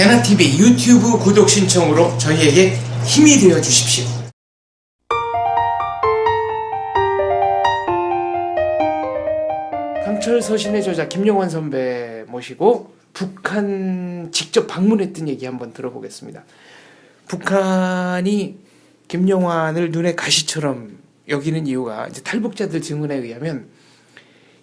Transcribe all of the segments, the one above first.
대나TV 유튜브 구독 신청으로 저희에게 힘이 되어 주십시오. 강철 서신의 저자 김용환 선배 모시고 북한 직접 방문했던 얘기 한번 들어보겠습니다. 북한이 김용환을 눈에 가시처럼 여기는 이유가 이제 탈북자들 증언에 의하면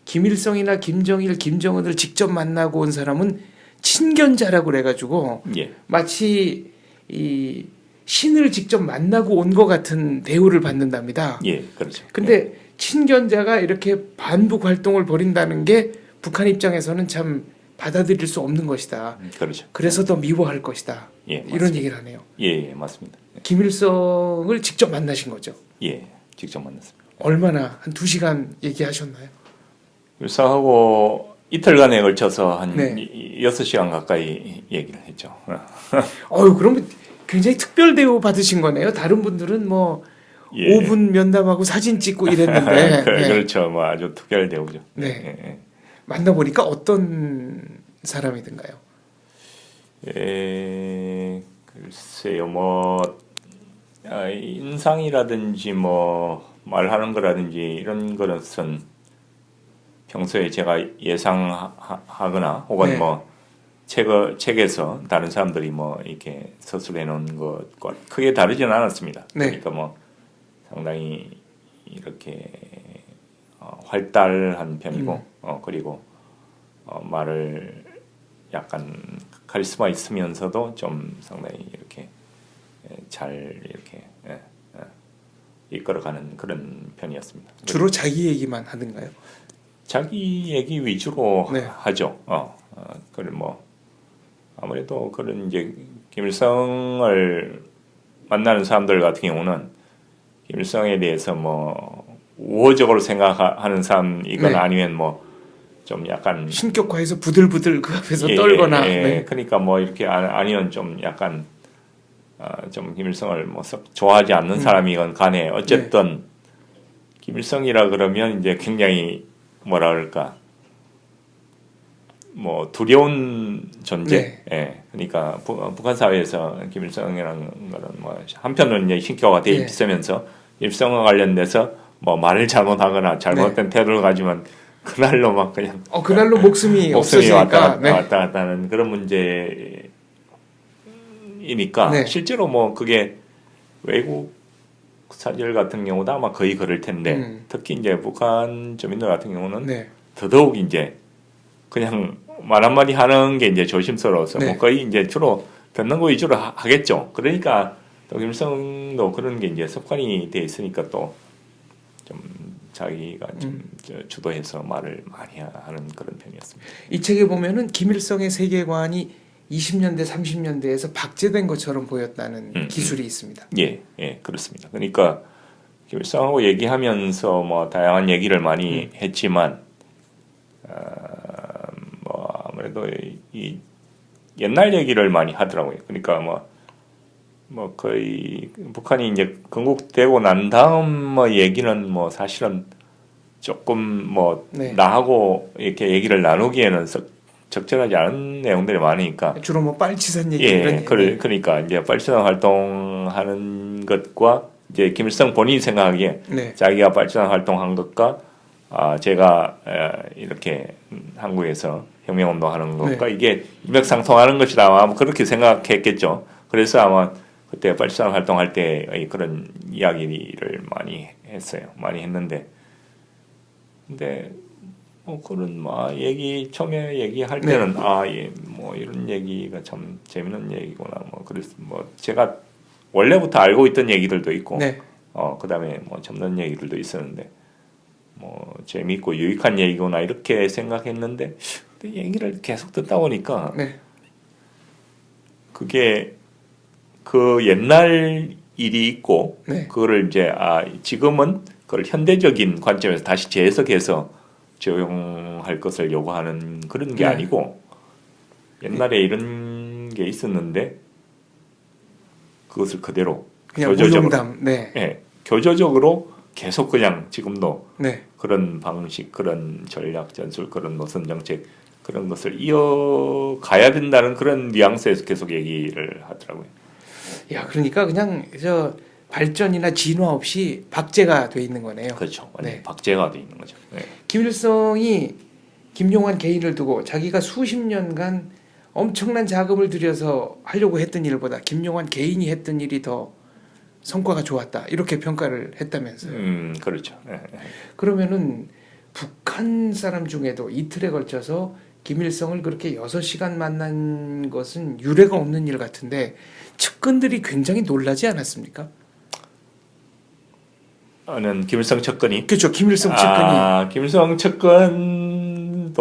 김일성이나 김정일, 김정은을 직접 만나고 온 사람은 친견자라고 그래가지고 예. 마치 이 신을 직접 만나고 온 것 같은 대우를 받는답니다. 예, 그렇죠. 근데 친견자가 이렇게 반북 활동을 벌인다는 게 북한 입장에서는 참 받아들일 수 없는 것이다. 예, 그렇죠. 그래서 더 미워할 것이다. 예, 이런 맞습니다. 얘기를 하네요. 예, 예, 맞습니다. 김일성을 직접 만나신 거죠. 예, 직접 만났습니다. 얼마나 한 두 시간 얘기하셨나요? 일상하고 이틀간에 걸쳐서 한 네. 이- 여섯 시간 가까이 얘기를 했죠. 어유 그러면 굉장히 특별 대우 받으신 거네요. 다른 분들은 뭐 예. 5분 면담하고 사진 찍고 이랬는데 그, 네. 그렇죠. 뭐 아주 특별 대우죠. 네. 예, 만나보니까 어떤 사람이든가요? 예. 예, 글쎄요, 뭐 아, 인상이라든지 뭐 말하는 거라든지 이런 것은 평소에 제가 예상하거나 혹은 네. 뭐 책, 책에서 다른 사람들이 뭐 이렇게 서술해 놓은 것과 크게 다르지는 않았습니다. 네. 그러니까 뭐 상당히 이렇게 어, 활달한 편이고 음. 어, 그리고 어, 말을 약간 카리스마 있으면서도 좀 상당히 이렇게 예, 잘 이렇게 예, 예, 이끌어가는 그런 편이었습니다. 주로 자기 얘기만 하던가요? 자기 얘기 위주로 네. 하죠. 어, 어 그걸 뭐 아무래도 그런 이제 김일성을 만나는 사람들 같은 경우는 김일성에 대해서 뭐 우호적으로 생각하는 사람이거나 네. 아니면 뭐 좀 약간 신격화해서 부들부들 그 앞에서 예, 떨거나 예, 예. 네. 그러니까 뭐 이렇게 아- 아니면 좀 약간 어, 좀 김일성을 뭐 썩 좋아하지 않는 음. 사람이건 간에 어쨌든 김일성이라 그러면 이제 굉장히 뭐라 그럴까 뭐 두려운 존재. 예. 그러니까 부, 북한 사회에서 김일성이라는 거는 뭐 한편은 이제 신격화가 돼 예. 있으면서 일성과 관련돼서 뭐 말을 잘못하거나 잘못된 태도를 가지면 그날로 막 그냥 어 그날로 목숨이, 목숨이 없어지니까 왔다, 갔다, 네. 왔다 갔다 하는 그런 문제이니까 네. 실제로 뭐 그게 외국 사절 같은 경우도 아마 거의 그럴 텐데 음. 특히 이제 북한 주민들 같은 경우는 네. 더더욱 이제 그냥 말 한마디 하는 게 이제 조심스러워서 네. 뭐 거의 이제 주로 듣는 거 위주로 하, 겠죠 그러니까 또 김일성도 그런 게 이제 습관이 돼 있으니까 또 좀 자기가 좀 음. 저 주도해서 말을 많이 하는 그런 편이었습니다. 이 책에 보면은 김일성의 세계관이 20년대 30년대에서 박제된 것처럼 보였다는 음, 기술이 있습니다. 예, 예, 그렇습니다. 그러니까 김일성하고 얘기하면서 뭐 다양한 얘기를 많이 음. 했지만 어, 뭐 아무래도 이, 이 옛날 얘기를 많이 하더라고요. 그러니까 뭐, 뭐 거의 북한이 이제 건국되고 난 다음 뭐 얘기는 뭐 사실은 조금 뭐 네. 나하고 이렇게 얘기를 나누기에는 썩 적절하지 않은 내용들이 많으니까 주로 뭐 빨치산 얘기 예, 이런 그, 얘기. 그러니까 이제 빨치산 활동하는 것과 이제 김일성 본인이 생각하기에 네. 자기가 빨치산 활동한 것과 아 제가 에, 이렇게 음, 한국에서 혁명운동하는 것과 네. 이게 일맥상통하는 것이다 아마 그렇게 생각했겠죠. 그래서 아마 그때 빨치산 활동할 때의 그런 이야기를 많이 했어요. 많이 했는데 근데 뭐 그런 뭐 얘기 처음에 얘기할 네. 때는 아예뭐 이런 얘기가 참 재밌는 얘기구나 뭐 그래서 뭐 제가 원래부터 알고 있던 얘기들도 있고 네. 어 그다음에 뭐 접는 얘기들도 있었는데 뭐 재미있고 유익한 얘기구나 이렇게 생각했는데 근데 얘기를 계속 듣다 보니까 네. 그게 그 옛날 일이 있고 네. 그거를 이제 아 지금은 그걸 현대적인 관점에서 다시 재해석해서 적용할 것을 요구하는 그런 게 네. 아니고 옛날에 이런 게 있었는데 그것을 그대로 교조적으로 무용담. 네. 예, 교조적으로 계속 그냥 지금도 네. 그런 방식, 그런 전략, 전술, 그런 노선 정책 그런 것을 이어가야 된다는 그런 뉘앙스에서 계속 얘기를 하더라고요. 야, 그러니까 그냥 저 발전이나 진화 없이 박제가 돼 있는 거네요. 그렇죠. 완전 네. 박제가 돼 있는 거죠. 네. 김일성이 김용환 개인을 두고 자기가 수십 년간 엄청난 자금을 들여서 하려고 했던 일보다 김용환 개인이 했던 일이 더 성과가 좋았다 이렇게 평가를 했다면서요. 음, 그렇죠. 네, 네. 그러면은 북한 사람 중에도 이틀에 걸쳐서 김일성을 그렇게 6시간 만난 것은 유례가 없는 일 같은데 측근들이 굉장히 놀라지 않았습니까? 어는 김일성 측근이 그렇죠. 김일성 측근이 아, 김일성 측근도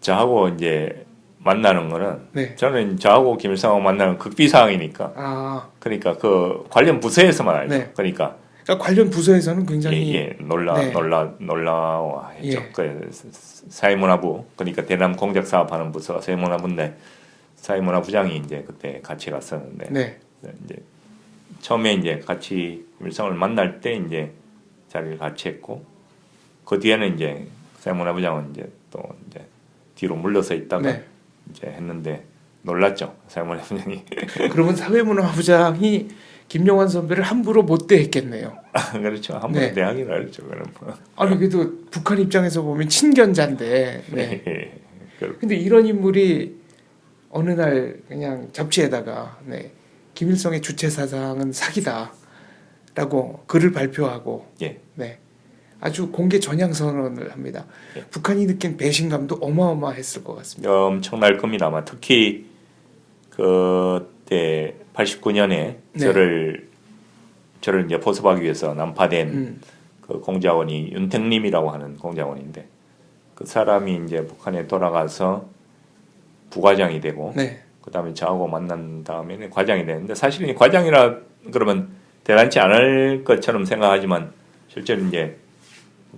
저하고 이제 만나는 거는 네. 저는 저하고 김일성하고 만나는 극비 상황이니까 아, 그러니까 그 관련 부서에서만 알죠. 네. 그러니까 그러니까 관련 부서에서는 굉장히 예, 예, 놀라 네. 놀라 놀라워했죠. 예. 그 사회문화부 그러니까 대남 공작 사업하는 부서가 사회문화부인데 사회문화부장이 이제 그때 같이 갔었는데 네. 이제 처음에 이제 같이 김일성을 만날 때 이제 자리를 같이 했고 그 뒤에는 이제 사회문화부장은 이제 또 이제 뒤로 물러서 있다가 네. 이제 했는데 놀랐죠 사회문화부장이 그러면 사회문화 부장이 김용환 선배를 함부로 못 대했겠네요. 그렇죠 한번 네. 대하기로 했죠 그럼 아니 그래도 북한 입장에서 보면 친견자인데. 네. 예. 그- 근데 이런 인물이 어느 날 그냥 잡지에다가 네, 김일성의 주체 사상은 사기다 라고 글을 발표하고 예. 네, 아주 공개 전향 선언을 합니다. 예. 북한이 느낀 배신감도 어마어마했을 것 같습니다. 엄청날 겁니다. 아마 특히 그때 89년에 네. 저를 저를 이제 포섭하기 위해서 난파된 음, 그 공자원이 윤택림이라고 하는 공자원인데 그 사람이 이제 북한에 돌아가서 부과장이 되고 네, 그다음에 저하고 만난 다음에는 과장이 되는데 사실은 이 과장이라 그러면 대단치 않을 것처럼 생각하지만 실제로 이제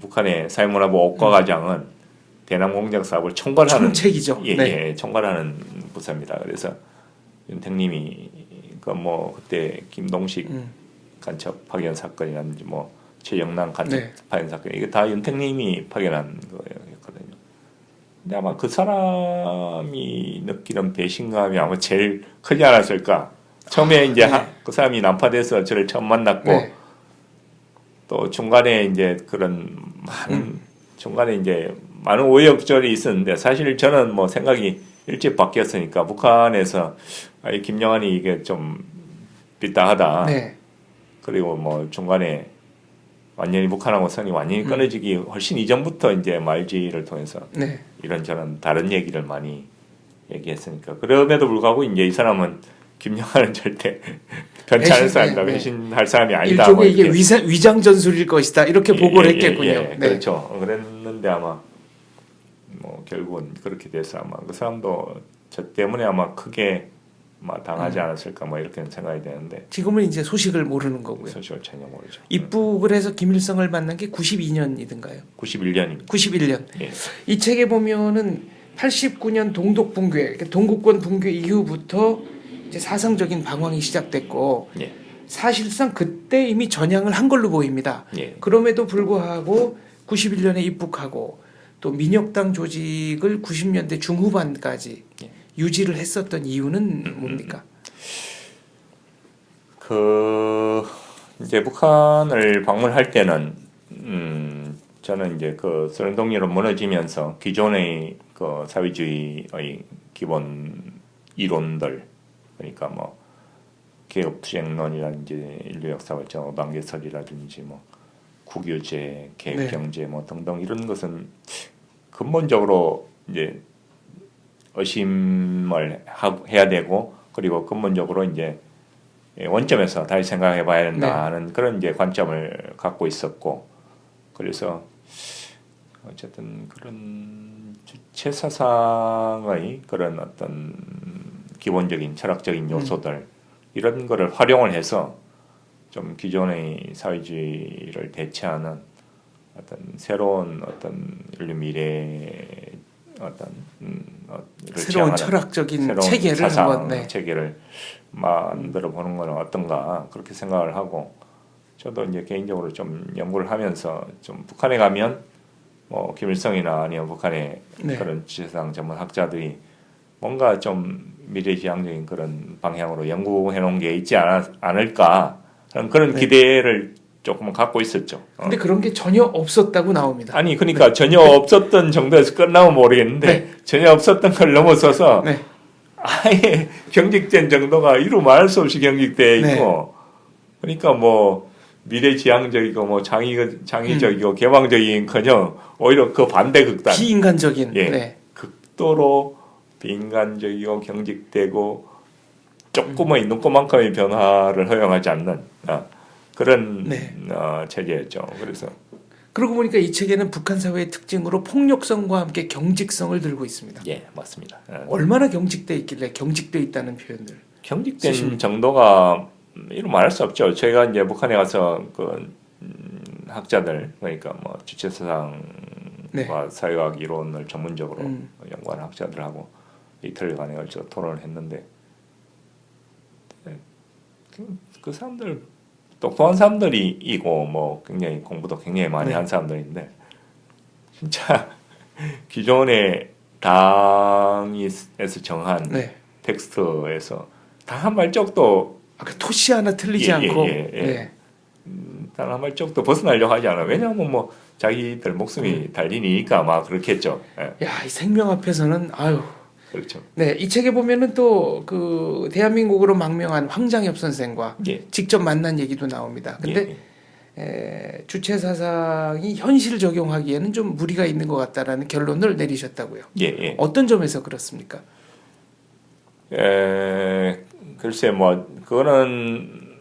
북한의 사회문화부 옥과과장은 대남 공작 사업을 총괄하는 총책이죠. 예, 네. 예, 총괄하는 부서입니다. 그래서 윤택님이 그뭐 그때 김동식 음, 간첩 파견 사건이라든지 뭐 최영남 간첩 네. 파견 사건 이게 다 윤택님이 파견한 거였거든요. 근데 아마 그 사람이 느끼는 배신감이 아마 제일 크지 않았을까. 처음에 이제 네. 하- 그 사람이 난파돼서 저를 처음 만났고 네, 또 중간에 이제 그런 많은 음. 중간에 이제 많은 우여곡절이 있었는데 사실 저는 뭐 생각이 일찍 바뀌었으니까 북한에서 아, 이 김영환이 이게 좀 삐딱하다. 네, 그리고 뭐 중간에 완전히 북한하고 선이 완전히 음. 끊어지기 훨씬 이전부터 이제 말지를 통해서 네, 이런저런 다른 얘기를 많이 얘기했으니까 그럼에도 불구하고 이제 이 사람은 김영환은 절대 배신, 사람이다 네, 네. 배신할 사람이 아니다 뭐 일종의 이게 이렇게. 위사, 위장 전술일 것이다 이렇게 예, 보고를 예, 했겠군요. 예, 예. 네. 그렇죠 그랬는데 아마 뭐 결국은 그렇게 돼서 아마 그 사람도 저 때문에 아마 크게 막 당하지 음. 않았을까 뭐 이렇게 생각이 되는데 지금은 이제 소식을 모르는 거고요. 소식을 전혀 모르죠 입국을 해서 김일성을 만난 게 92년이든가요? 91년입니다 91년. 예. 이 책에 보면은 89년 동독 붕괴, 그러니까 동구권 붕괴 이후부터 이제 사상적인 방황이 시작됐고 예. 사실상 그때 이미 전향을 한 걸로 보입니다. 예. 그럼에도 불구하고 91년에 입국하고 또 민혁당 조직을 90년대 중후반까지 예. 유지를 했었던 이유는 뭡니까? 그 이제 북한을 방문할 때는 음 저는 이제 그 소련 독립으로 무너지면서 기존의 그 사회주의의 기본 이론들 그러니까 뭐 개업 투쟁론이라든지 인류 역사 발전 5단계설이라든지 뭐 국유제, 계획 네. 경제 뭐 등등 이런 것은 근본적으로 이제 의심을 하, 해야 되고 그리고 근본적으로 이제 예, 원점에서 다시 생각해 봐야 된다 네. 그런 이제 관점을 갖고 있었고 그래서 어쨌든 그런 주체 사상의 그런 어떤 기본적인 철학적인 요소들 이런 거를 활용을 해서 좀 기존의 사회주의를 대체하는 어떤 새로운 어떤 인류 미래 어떤 음, 어, 를 새로운 철학적인 새로운 체계를 사상 한번 네. 체계를 만들어 보는 거는 어떤가 그렇게 생각을 하고 저도 이제 개인적으로 좀 연구를 하면서 좀 북한에 가면 뭐 김일성이나 아니면 북한의 네. 그런 지세상 전문 학자들이 뭔가 좀 미래지향적인 그런 방향으로 연구해 놓은 게 있지 않았, 않을까 그런 그런 네. 기대를 조금 갖고 있었죠. 어. 근데 그런 게 전혀 없었다고 나옵니다. 아니 그러니까 전혀 없었던 정도에서 끝나면 모르겠는데 네. 전혀 없었던 걸 넘어서서 네. 아예 경직된 정도가 이루 말할 수 없이 경직돼 있고 네. 그러니까 뭐 미래지향적이고 뭐 장의 음. 장의적이고 개방적인커녕 오히려 그 반대 극단 비인간적인. 예. 네. 극도로 비인간적이고 경직되고 조금의 눈꽃만큼의 변화를 허용하지 않는 어, 그런 네. 어, 체제였죠. 그래서 그러고 보니까 이 책에는 북한 사회의 특징으로 폭력성과 함께 경직성을 들고 있습니다. 예 맞습니다. 어. 얼마나 경직돼 있길래 경직돼 있다는 표현들. 경직된 쓰십니까? 정도가 이루 말할 수 없죠. 저희가 이제 북한에 가서 그 음, 학자들 그러니까 뭐 주체사상과 네. 사회학 이론을 전문적으로 음. 연구하는 학자들하고 이틀간에 걸쳐 토론을 했는데 네, 그, 그 사람들 똑똑한 사람들이고 뭐 굉장히 공부도 굉장히 많이 네. 한 사람들인데 진짜 기존의 당에서 정한 네. 텍스트에서 단 한 발짝도 아까 토시 하나 틀리지 예, 않고. 예, 예. 네. 단한 발짝도 벗어나려고 하지 않아. 왜냐하면 뭐 자기들 목숨이 음. 달리니까 아마 그렇겠죠. 예, 야, 이 생명 앞에서는 아유. 그렇죠. 네, 이 책에 보면은 또 그 대한민국으로 망명한 황장엽 선생과 예. 직접 만난 얘기도 나옵니다. 근데 예, 에, 주체 사상이 현실 적용하기에는 좀 무리가 있는 것 같다라는 결론을 내리셨다고요. 예, 예. 어떤 점에서 그렇습니까? 에, 글쎄 뭐 그거는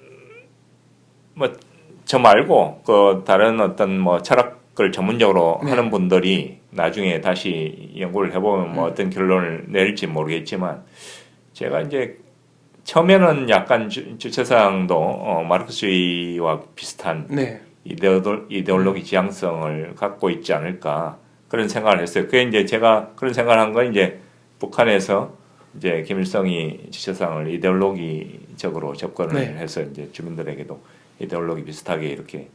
뭐 저 말고 그 다른 어떤 뭐 철학 을 전문적으로 네. 하는 분들이 나중에 다시 연구를 해보면 뭐 음. 어떤 결론을 내릴지 모르겠지만 제가 이제 처음에는 약간 주, 주체사상도 어, 마르크스주의와 비슷한 네, 이데올로, 이데올로기 지향성을 갖고 있지 않을까 그런 생각을 했어요. 그게 이제 제가 그런 생각을 한 건 이제 북한에서 이제 김일성이 지체상을 이데올로기적으로 접근을 네. 해서 이제 주민들에게도 이데올로기 비슷하게 이렇게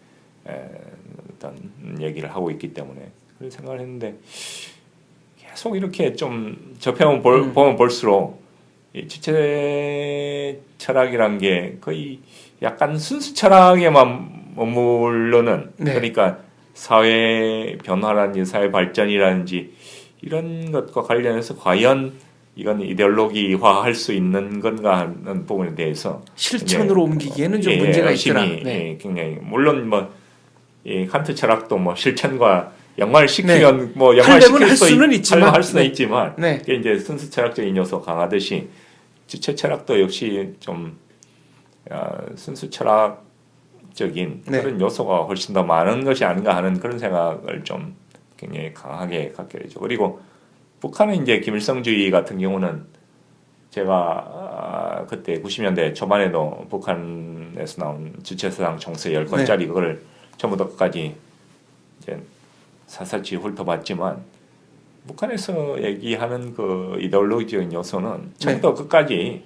에, 어떤 얘기를 하고 있기 때문에 그런 생각을 했는데 계속 이렇게 좀 접해보면 볼, 음. 보면 볼수록 이 지체 철학이란 게 거의 약간 순수 철학에만 머무르는 네. 그러니까 사회 변화라든지 사회 발전이라든지 이런 것과 관련해서 과연 이건 이데올로기화 할 수 있는 건가 하는 부분에 대해서 실천으로 옮기기에는 좀 예, 문제가 있더라. 네. 예, 굉장히 물론 뭐 이 칸트 철학도 뭐 실천과 연관을 시키면 뭐 하려면 시킬 할수 수는 있, 있지만, 할 수는 네. 있지만 네. 그게 이제 순수 철학적인 요소 강하듯이 지체 철학도 역시 좀 아, 순수 철학적인 네. 그런 요소가 훨씬 더 많은 것이 아닌가 하는 그런 생각을 좀 굉장히 강하게 갖게 되죠. 그리고 북한은 이제 김일성주의 같은 경우는 제가 아, 그때 90년대 초반에도 북한에서 나온 주체사상 총서 10권짜리 네. 그걸 처음부터 끝까지 이제 사사치 훑어봤지만 북한에서 얘기하는 그 이데올로기적인 요소는 처음부터 끝까지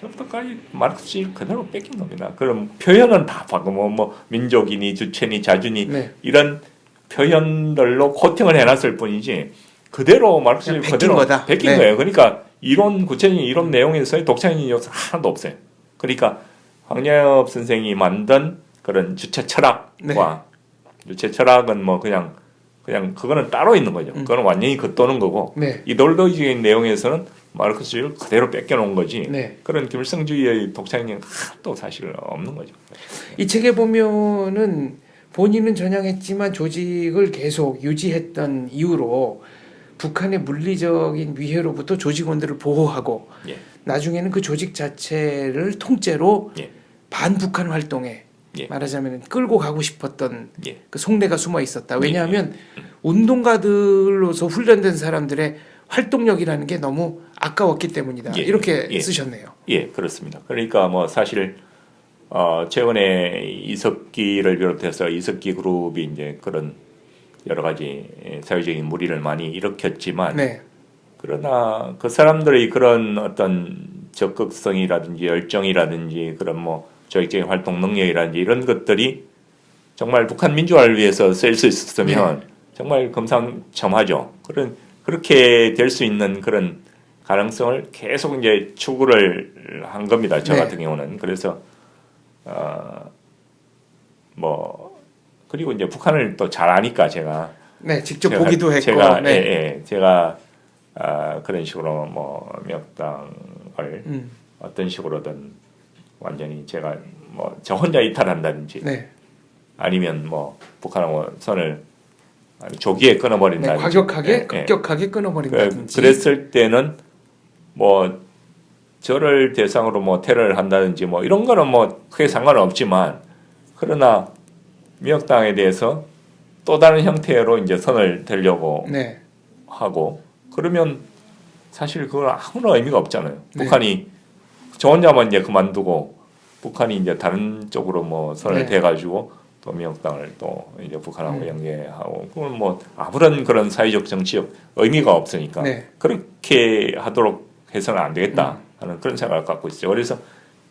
처음부터 끝까지 마르크스 그대로 뺏긴 겁니다. 그럼 표현은 다 바꿔 뭐, 뭐 민족이니 주체니 자주니 네. 이런 표현들로 코팅을 해놨을 뿐이지 그대로 마르크스 그대로 거다. 뺏긴 네. 거예요. 그러니까 이론 구체적인 이론 내용에서의 독창적인 요소 하나도 없어요. 그러니까 황영엽 선생이 만든 그런 주체 철학과 네. 주체 철학은 뭐 그냥 그냥 그거는 따로 있는 거죠. 음. 그거는 완전히 겉도는 거고 네. 이데올로기적인 내용에서는 마르크스주의를 그대로 뺏겨놓은 거지. 네. 그런 김일성주의의 하나도 사실 없는 거죠. 이 책에 보면은 본인은 전향했지만 조직을 계속 유지했던 이유로 북한의 물리적인 위해로부터 조직원들을 보호하고 예. 나중에는 그 조직 자체를 통째로 예. 반북한 활동에 예. 말하자면 끌고 가고 싶었던 예. 그 속내가 숨어 있었다. 왜냐하면 운동가들로서 훈련된 사람들의 활동력이라는 게 너무 아까웠기 때문이다. 예. 이렇게 예. 쓰셨네요. 예, 그렇습니다. 그러니까 뭐 사실 어, 최근에 이석기를 비롯해서 이석기 그룹이 이제 그런 여러 가지 사회적인 무리를 많이 일으켰지만 네. 그러나 그 사람들의 그런 어떤 적극성이라든지 열정이라든지 그런 뭐 조직적인 활동 능력이라든지 이런 것들이 정말 북한 민주화를 위해서 쓸 수 있었으면 정말 금상첨화죠. 그런 그렇게 될 수 있는 그런 가능성을 계속 이제 추구를 한 겁니다. 저 네. 같은 경우는 그래서 어 뭐 그리고 이제 북한을 또 잘 아니까 제가 네, 직접 제가- 보기도 했고. 제가 네. 예, 예, 제가 아, 그런 식으로 뭐 명당을 음, 어떤 식으로든 완전히 제가 뭐 저 혼자 이탈한다든지 네. 아니면 뭐 북한하고 선을 조기에 끊어버린다든지 네, 과격하게 예, 예. 급격하게 그, 끊어버린다든지. 그랬을 때는 뭐 저를 대상으로 뭐 테러를 한다든지 뭐 이런 거는 뭐 크게 상관은 없지만 그러나 미역당에 대해서 또 다른 형태로 이제 선을 대려고 네. 하고 그러면 사실 그건 아무런 의미가 없잖아요. 네. 북한이 저 혼자만 이제 그만두고 북한이 이제 다른 쪽으로 뭐 선을 네. 대가지고 또 미역당을 또 이제 북한하고 음. 연계하고 그건 뭐 아무런 그런 사회적 정치적 의미가 없으니까 네. 그렇게 하도록 해서는 안 되겠다 음. 하는 그런 생각을 갖고 있어요. 그래서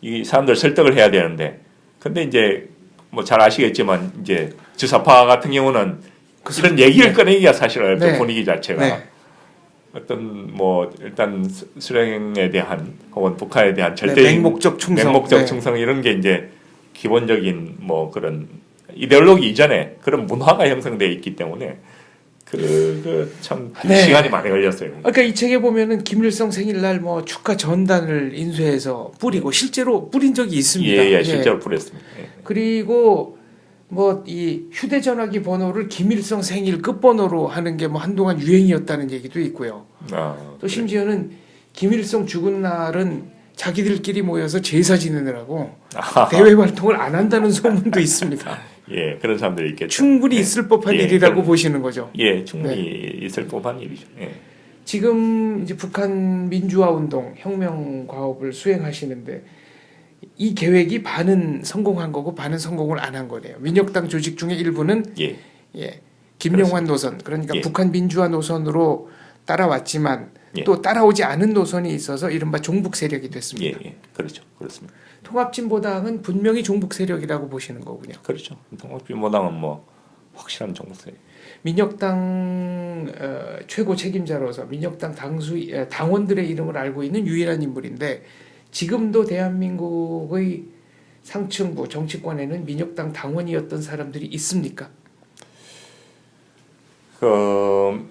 이 사람들 설득을 해야 되는데 근데 이제 뭐 잘 아시겠지만 이제 주사파 같은 경우는 그 그런 얘기를 꺼내기가 사실 어떤 네. 분위기 자체가 네. 어떤 뭐 일단 수- 수령에 대한 혹은 북한에 대한 네, 절대적 맹목적 충성. 맹목적 네. 충성 이런 게 이제 기본적인 뭐 그런 이데올로기 이전에 그런 문화가 형성돼 있기 때문에 그참 네. 시간이 많이 걸렸어요. 그러니까 이 책에 보면은 김일성 생일날 뭐 축하 전단을 인쇄해서 뿌리고 실제로 뿌린 적이 있습니다. 예, 예, 예. 실제로 뿌렸습니다. 예. 그리고 뭐 이 휴대전화기 번호를 김일성 생일 끝번호로 하는 게 뭐 한동안 유행이었다는 얘기도 있고요. 아, 또 심지어는 김일성 죽은 날은 자기들끼리 모여서 제사 지내느라고 아하. 대외 활동을 안 한다는 소문도 있습니다. 예, 그런 사람들이 있겠죠. 충분히 예. 있을 법한 예, 일이라고 그럼- 보시는 거죠. 예, 충분히 있을 법한 일이죠. 예. 지금 이제 북한 민주화 운동 혁명 과업을 수행하시는데 이 계획이 반은 성공한 거고 반은 성공을 안 한 거네요. 민혁당 조직 중에 일부는 예, 예, 김영환 노선 그러니까 예. 북한 민주화 노선으로 따라왔지만 예. 또 따라오지 않은 노선이 있어서 이른바 종북 세력이 예, 됐습니다. 예, 그렇죠, 그렇습니다. 통합진보당은 분명히 종북 세력이라고 보시는 거군요. 그렇죠. 통합진보당은 뭐 확실한 정부세. 민혁당 어, 최고 책임자로서 민혁당 당수 어, 당원들의 이름을 알고 있는 유일한 인물인데 지금도 대한민국의 상층부 정치권에는 민혁당 당원이었던 사람들이 있습니까? 그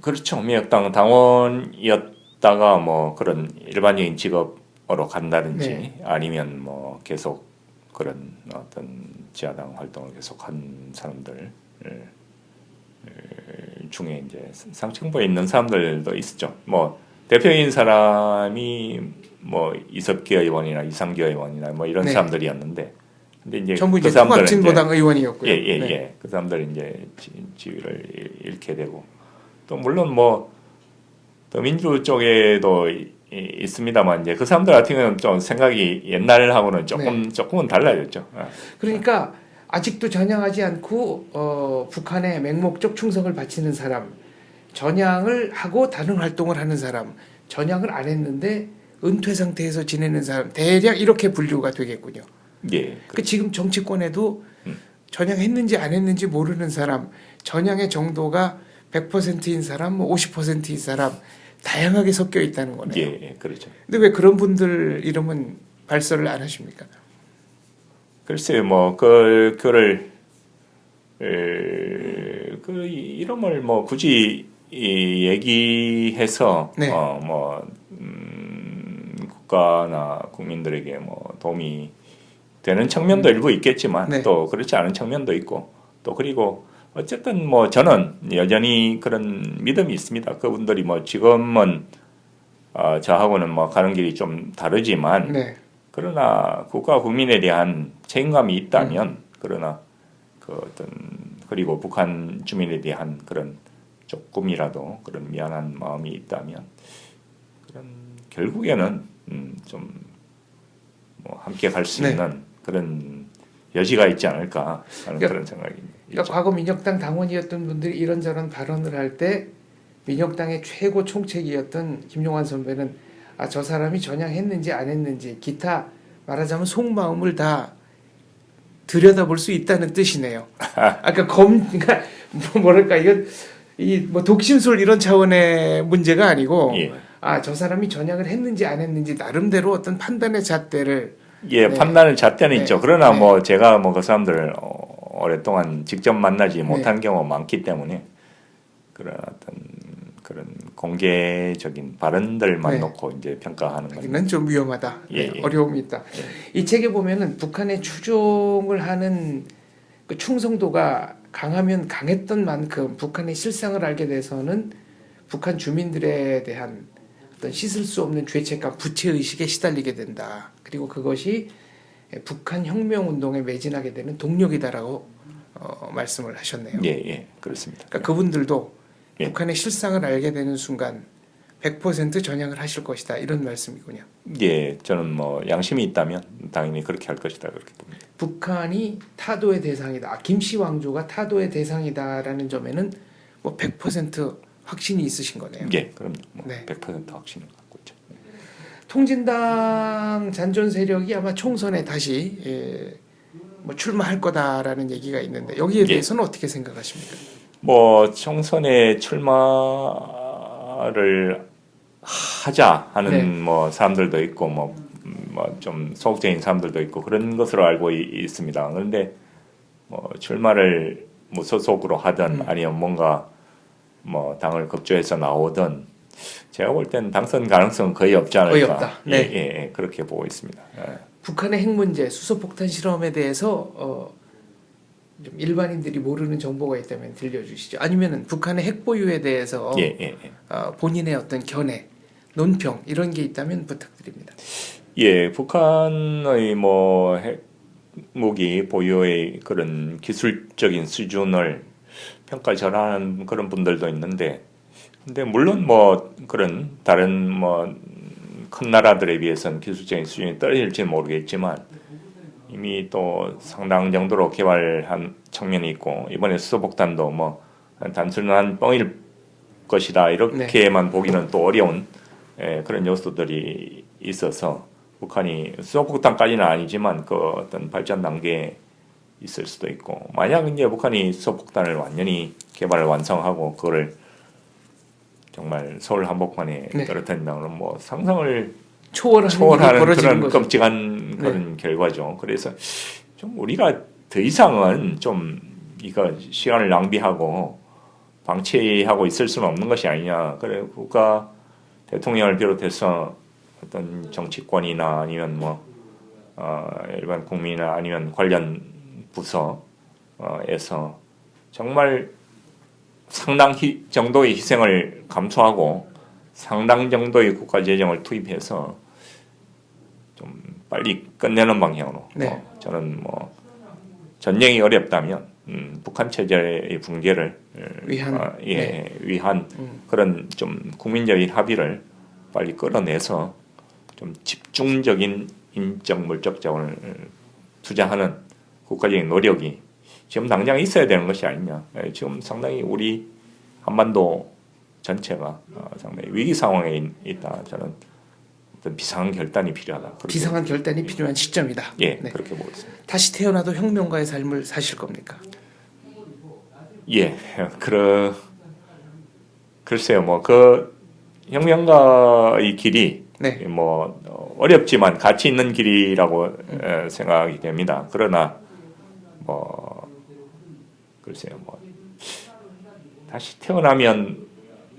그렇죠. 미역당 당원이었다가 뭐 그런 일반적인 직업으로 간다든지 네. 아니면 뭐 계속 그런 어떤 지하당 활동을 계속 한 사람들 중에 이제 상층부에 있는 사람들도 있었죠. 뭐 대표인 사람이 뭐 이석기 의원이나 이상기 의원이나 뭐 이런 네. 사람들이었는데 근데 이제 전부 이제 그 사람들은 이제 통합진보당 의원이었고요. 예, 예, 네. 예. 그 사람들이 이제 지, 지위를 잃- 잃게 되고 또 물론 뭐 더민주 쪽에도 이- 이- 있습니다만 이제 그 사람들 같은 경우는 좀 생각이 옛날하고는 조금 조금은 달라졌죠. 아, 그러니까 아직도 전향하지 않고 어, 북한의 맹목적 충성을 바치는 사람, 전향을 하고 다른 활동을 하는 사람, 전향을 안 했는데 은퇴 상태에서 지내는 사람 대략 이렇게 분류가 되겠군요. 예, 그 지금 정치권에도 음. 전향했는지 안 했는지 모르는 사람, 전향의 정도가 100%인 사람, 뭐 50%인 사람 다양하게 섞여 있다는 거네요. 예, 예, 그렇죠. 근데 왜 그런 분들 이름은 발설을 안 하십니까? 글쎄요, 뭐, 그, 그를, 에, 그 이름을 뭐 굳이 이 얘기해서, 네. 어, 뭐, 음, 국가나 국민들에게 뭐 도움이 되는 측면도 일부 있겠지만, 네. 또 그렇지 않은 측면도 있고, 또 그리고 어쨌든 뭐 저는 여전히 그런 믿음이 있습니다. 그분들이 뭐 지금은 어, 저하고는 뭐 가는 길이 좀 다르지만, 네. 그러나 국가 국민에 대한 책임감이 있다면 그러나 그 어떤 그리고 북한 주민에 대한 그런 조금이라도 그런 미안한 마음이 있다면 그런 결국에는 음, 좀뭐 함께 갈수 네. 있는 그런 여지가 있지 않을까 하는 그러니까- 그런 생각이 그러니까 있죠. 과거 민혁당 당원이었던 분들이 이런저런 발언을 할 때 민혁당의 최고 총책이었던 김용환 선배는 아 저 사람이 전향했는지 안 했는지 기타 말하자면 속마음을 다 들여다볼 수 있다는 뜻이네요. 아까 검 그러니까 뭐 뭐랄까 이건 이 뭐 독심술 이런 차원의 문제가 아니고 예. 아저 사람이 전향을 했는지 안 했는지 나름대로 어떤 판단의 잣대를 예, 네. 판단을 잣대는 네. 있죠. 그러나 네. 뭐 제가 뭐 그 사람들 어, 오랫동안 직접 만나지 못한 경우가 많기 때문에 그런 어떤 그런 공개적인 발언들만 네. 놓고 이제 평가하는 건 하기는 좀 위험하다. 예, 네, 예. 어려움이 있다. 이 책에 보면은 북한의 추종을 하는 그 충성도가 강하면 강했던 만큼 북한의 실상을 알게 돼서는 북한 주민들에 대한 어떤 씻을 수 없는 죄책감, 부채 의식에 시달리게 된다. 그리고 그것이 북한 혁명 운동에 매진하게 되는 동력이다라고 어, 말씀을 하셨네요. 예, 예, 그렇습니다. 그러니까 그분들도 예. 북한의 실상을 알게 되는 순간 100% 전향을 하실 것이다 이런 말씀이군요. 예, 저는 뭐 양심이 있다면 당연히 그렇게 할 것이다 그렇게 봅니다. 북한이 타도의 대상이다. 아, 김씨 왕조가 타도의 대상이다라는 점에는 뭐 100% 확신이 있으신 거네요. 예, 그럼 뭐 네. 100% 확신을 갖고 있죠. 통진당 잔존 세력이 아마 총선에 다시 예, 뭐 출마할 거다라는 얘기가 있는데 여기에 예. 대해서는 어떻게 생각하십니까? 뭐 총선에 출마 를 하자 하는 네. 뭐 사람들도 있고 뭐좀 소극적인 사람들도 있고 그런 것으로 알고 이- 있습니다. 그런데 뭐 출마를 무소속으로 하든 음. 아니면 뭔가 뭐 당을 급조해서 나오든 제가 볼 때는 당선 가능성은 거의 없지 않을까. 거의 없다. 네. 예, 예, 예, 그렇게 보고 있습니다. 예. 북한의 핵 문제, 수소폭탄 실험에 대해서 어, 좀 일반인들이 모르는 정보가 있다면 들려주시죠. 아니면은 북한의 핵 보유에 대해서 예, 예, 예. 어, 본인의 어떤 견해, 논평 이런 게 있다면 부탁드립니다. 예, 북한의 뭐 핵무기 보유의 그런 기술적인 수준을 평가 절하는 그런 분들도 있는데, 근데 물론 뭐 그런 다른 뭐 큰 나라들에 비해서는 기술적인 수준이 떨어질지는 모르겠지만 이미 또 상당 정도로 개발한 측면이 있고 이번에 수소폭탄도 뭐 단순한 뻥일 것이다 이렇게만 보기는 또 어려운 예, 그런 요소들이 있어서 북한이 수소폭탄까지는 아니지만 그 어떤 발전 단계에 있을 수도 있고 만약 이제 북한이 수소폭탄을 완전히 개발을 완성하고 그거를 정말 서울 한복판에 네. 떨어뜨린다면 뭐 상상을 초월하는, 초월하는 그런 거죠. 끔찍한 그런 결과죠. 그래서 좀 우리가 더 이상은 좀 이거 시간을 낭비하고 방치하고 있을 수는 없는 것이 아니냐. 그래 국가 대통령을 비롯해서 어떤 정치권이나 아니면 뭐 어, 일반 국민이나 아니면 관련 부서에서 정말 상당 히, 정도의 희생을 감수하고 상당 정도의 국가 재정을 투입해서 좀 빨리 끝내는 방향으로 네. 어, 저는 뭐 전쟁이 어렵다면 음, 북한 체제의 붕괴를 어, 위한, 아, 예, 네. 위한 음. 그런 좀 국민적인 합의를 빨리 끌어내서 좀 집중적인 인적 물적 자원을 투자하는 국가적인 노력이 지금 당장 있어야 되는 것이 아니냐. 예, 지금 상당히 우리 한반도 전체가 어, 상당히 위기 상황에 있- 있다. 저는 어떤 비상한 결단이 필요하다. 비상한 결단이 필요한 시점이다. 예, 네. 그렇게 보고 있습니다. 다시 태어나도 혁명가의 삶을 사실 겁니까? 예, 그러 글쎄요, 뭐 그 혁명가의 길이 네. 뭐 어, 어렵지만 가치 있는 길이라고 에, 생각이 됩니다. 그러나 뭐 글쎄요, 뭐 다시 태어나면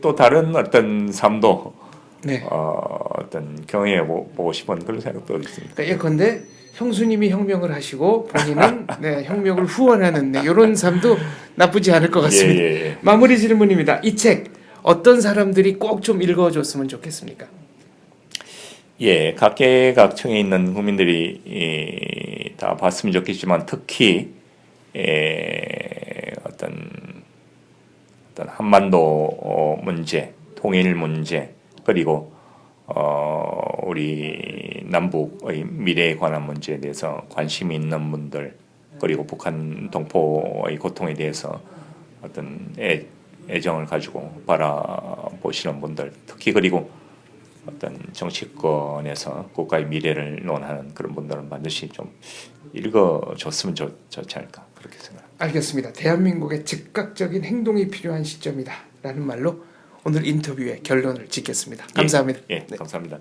또 다른 어떤 삶도 네. 어, 어떤 경험해 보- 보고 싶은 그런 생각도 있습니다. 그러니까 예컨대 형수님이 혁명을 하시고 본인은 네, 혁명을 후원하는 네, 이런 삶도 나쁘지 않을 것 같습니다. 예, 예, 예. 마무리 질문입니다. 이 책 어떤 사람들이 꼭 좀 읽어줬으면 좋겠습니까? 예, 각계각층에 있는 국민들이 이, 다 봤으면 좋겠지만 특히 에, 어떤 어떤 한반도 어, 문제, 통일 문제 그리고 어, 우리 남북의 미래에 관한 문제에 대해서 관심이 있는 분들 그리고 북한 동포의 고통에 대해서 어떤 애, 애정을 가지고 바라보시는 분들 특히 그리고 어떤 정치권에서 국가의 미래를 논하는 그런 분들은 반드시 좀 읽어줬으면 좋, 좋지 않을까 그렇게 생각합니다. 알겠습니다. 대한민국의 즉각적인 행동이 필요한 시점이다라는 말로 오늘 인터뷰의 결론을 짓겠습니다. 감사합니다. 예, 감사합니다.